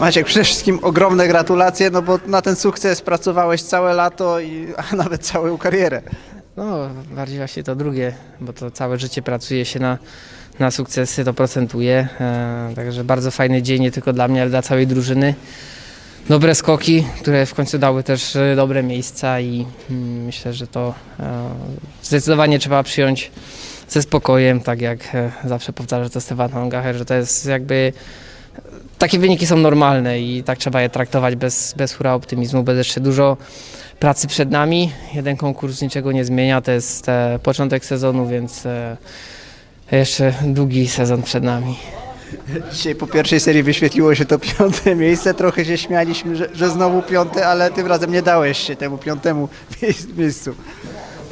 Maciek, przede wszystkim ogromne gratulacje, no bo na ten sukces pracowałeś całe lato, i, a nawet całą karierę. No, bardziej właśnie to drugie, bo to całe życie pracuje się na, na sukcesy, to procentuje. E, także bardzo fajny dzień, nie tylko dla mnie, ale dla całej drużyny. Dobre skoki, które w końcu dały też e, dobre miejsca i mm, myślę, że to e, zdecydowanie trzeba przyjąć ze spokojem, tak jak e, zawsze powtarza to Stefan Hongacher, że to jest jakby takie wyniki są normalne i tak trzeba je traktować bez, bez hura optymizmu, bez jeszcze dużo pracy przed nami. Jeden konkurs niczego nie zmienia, to jest e, początek sezonu, więc e, jeszcze długi sezon przed nami. Dzisiaj po pierwszej serii wyświetliło się to piąte miejsce, trochę się śmialiśmy, że, że znowu piąte, ale tym razem nie dałeś się temu piątemu miejsc- miejscu.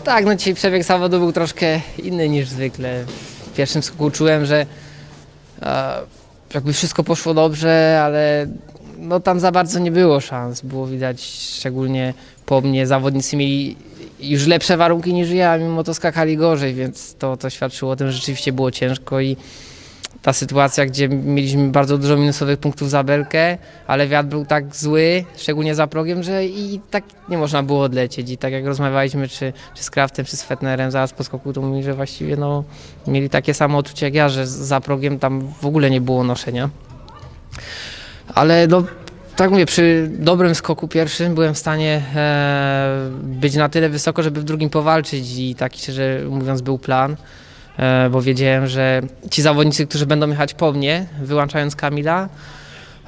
Tak, no dzisiaj przebieg zawodu był troszkę inny niż zwykle. W pierwszym skoku czułem, że e, jakby wszystko poszło dobrze, ale no tam za bardzo nie było szans. Było widać, szczególnie po mnie, zawodnicy mieli już lepsze warunki niż ja, mimo to skakali gorzej, więc to, to świadczyło o tym, że rzeczywiście było ciężko i ta sytuacja, gdzie mieliśmy bardzo dużo minusowych punktów za belkę, ale wiatr był tak zły, szczególnie za progiem, że i tak nie można było odlecieć. I tak jak rozmawialiśmy, czy, czy z Kraftem, czy z Fetnerem zaraz po skoku, to mówili, że właściwie no, mieli takie samo odczucie jak ja, że za progiem tam w ogóle nie było noszenia. Ale no, tak mówię, przy dobrym skoku pierwszym byłem w stanie e, być na tyle wysoko, żeby w drugim powalczyć i taki szczerze mówiąc był plan bo wiedziałem, że ci zawodnicy, którzy będą jechać po mnie, wyłączając Kamila,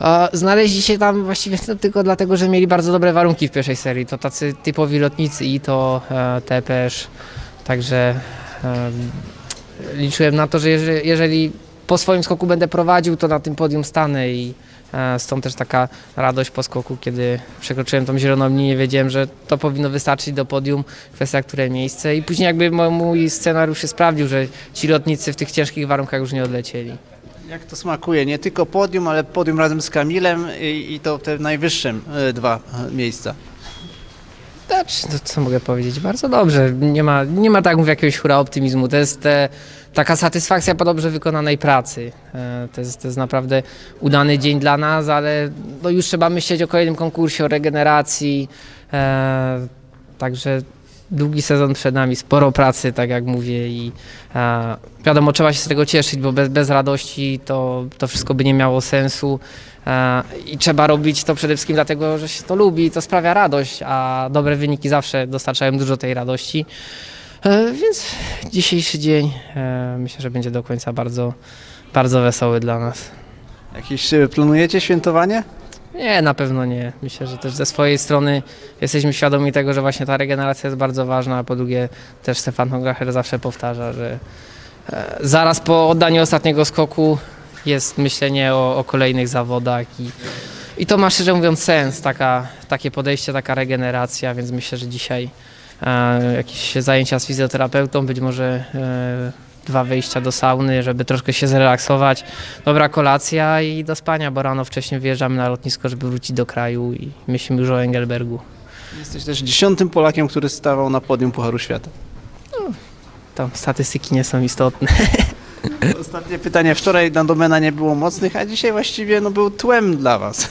e, znaleźli się tam właściwie tylko dlatego, że mieli bardzo dobre warunki w pierwszej serii. To tacy typowi lotnicy i to e, Tepesz, także e, liczyłem na to, że jeżeli, po swoim skoku będę prowadził, to na tym podium stanę i e, stąd też taka radość po skoku, kiedy przekroczyłem tą zieloną linię, wiedziałem, że to powinno wystarczyć do podium, kwestia które miejsce i później jakby mój scenariusz się sprawdził, że ci lotnicy w tych ciężkich warunkach już nie odlecieli. Jak to smakuje? Nie tylko podium, ale podium razem z Kamilem i, i to te najwyższym e, dwa e, miejsca. Znaczy, no, co mogę powiedzieć? Bardzo dobrze. Nie ma, nie ma tak mówię, jakiegoś hura optymizmu. To jest e, taka satysfakcja po dobrze wykonanej pracy. E, to, jest, to jest naprawdę udany dzień dla nas, ale no, już trzeba myśleć o kolejnym konkursie, o regeneracji. E, także długi sezon przed nami, sporo pracy, tak jak mówię i e, wiadomo, trzeba się z tego cieszyć, bo bez, bez radości to, to wszystko by nie miało sensu. E, I trzeba robić to przede wszystkim dlatego, że się to lubi i to sprawia radość, a dobre wyniki zawsze dostarczają dużo tej radości. E, Więc dzisiejszy dzień e, myślę, że będzie do końca bardzo, bardzo wesoły dla nas. Jakieś e, planujecie świętowanie? Nie, na pewno nie. Myślę, że też ze swojej strony jesteśmy świadomi tego, że właśnie ta regeneracja jest bardzo ważna, a po drugie też Stefan Hongacher zawsze powtarza, że e, zaraz po oddaniu ostatniego skoku jest myślenie o, o kolejnych zawodach i, i to ma szczerze mówiąc sens, taka, takie podejście, taka regeneracja, więc myślę, że dzisiaj e, jakieś zajęcia z fizjoterapeutą, być może e, dwa wyjścia do sauny, żeby troszkę się zrelaksować, dobra kolacja i do spania, bo rano wcześniej wyjeżdżamy na lotnisko, żeby wrócić do kraju i myślimy już o Engelbergu. Jesteś też dziesiątym Polakiem, który stawał na podium Pucharu Świata. Tam statystyki nie są istotne. Ostatnie pytanie. Wczoraj na domena nie było mocnych, a dzisiaj właściwie no, był tłem dla was.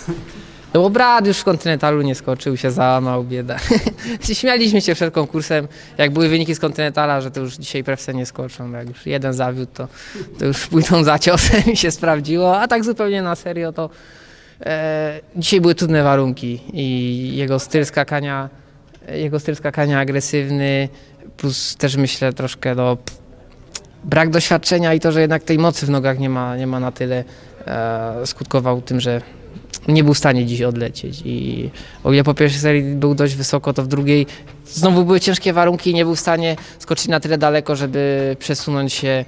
No bo brat już w kontynentalu nie skoczył, się załamał, bieda. Śmialiśmy się przed konkursem, jak były wyniki z kontynentala, że to już dzisiaj prewce nie skoczą. Jak już jeden zawiódł, to, to już pójdą za ciosem i się sprawdziło. A tak zupełnie na serio to e, dzisiaj były trudne warunki i jego styl skakania, jego styl skakania agresywny, plus też myślę troszkę no, brak doświadczenia i to, że jednak tej mocy w nogach nie ma, nie ma na tyle, e, skutkował tym, że nie był w stanie dziś odlecieć. I o ile po pierwszej serii był dość wysoko, to w drugiej znowu były ciężkie warunki i nie był w stanie skoczyć na tyle daleko, żeby przesunąć się e,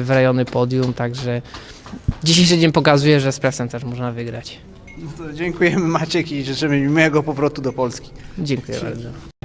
w rejony podium. Także dzisiejszy dzień pokazuje, że z presem też można wygrać. No dziękujemy Maciek i życzymy miłego powrotu do Polski. Dziękuję bardzo.